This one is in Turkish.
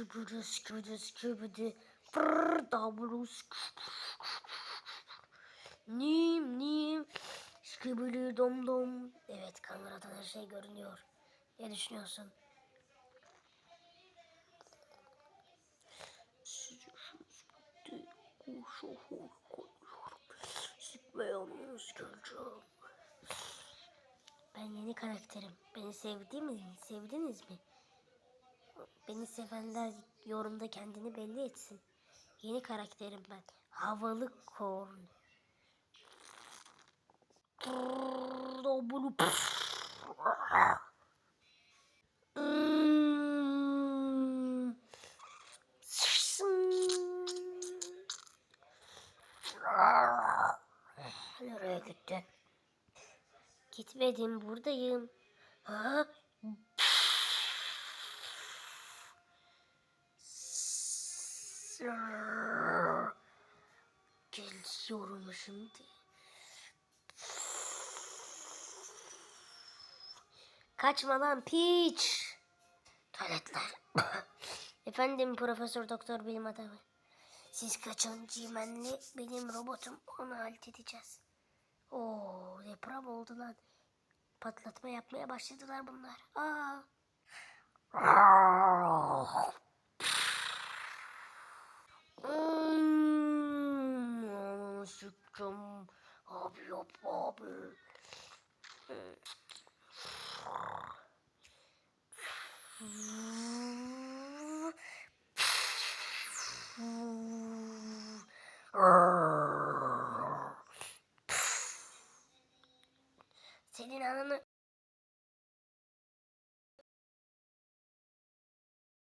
Skibidi skibidi skibidi. Davulu Nim nim. Skibidi dom dom. Evet kameradan her şey görünüyor. Ne düşünüyorsun? Sıkmayanınız geleceğim. Ben yeni karakterim. Beni sevdi mi? Sevdiniz mi? Beni sevenler yorumda kendini belli etsin. Yeni karakterim ben. Havalı korn. Nereye gitti? Gitmedim buradayım. Ha? Geliyorum şimdi. Kaçma lan piç. Tuvaletler. Efendim Profesör Doktor Bilim Adamı. Siz kaçın cimenli benim robotum onu halt edeceğiz. Oo deprem oldu lan. Patlatma yapmaya başladılar bunlar. Aa. canımı sıktım. Abi yapma abi. Senin ananı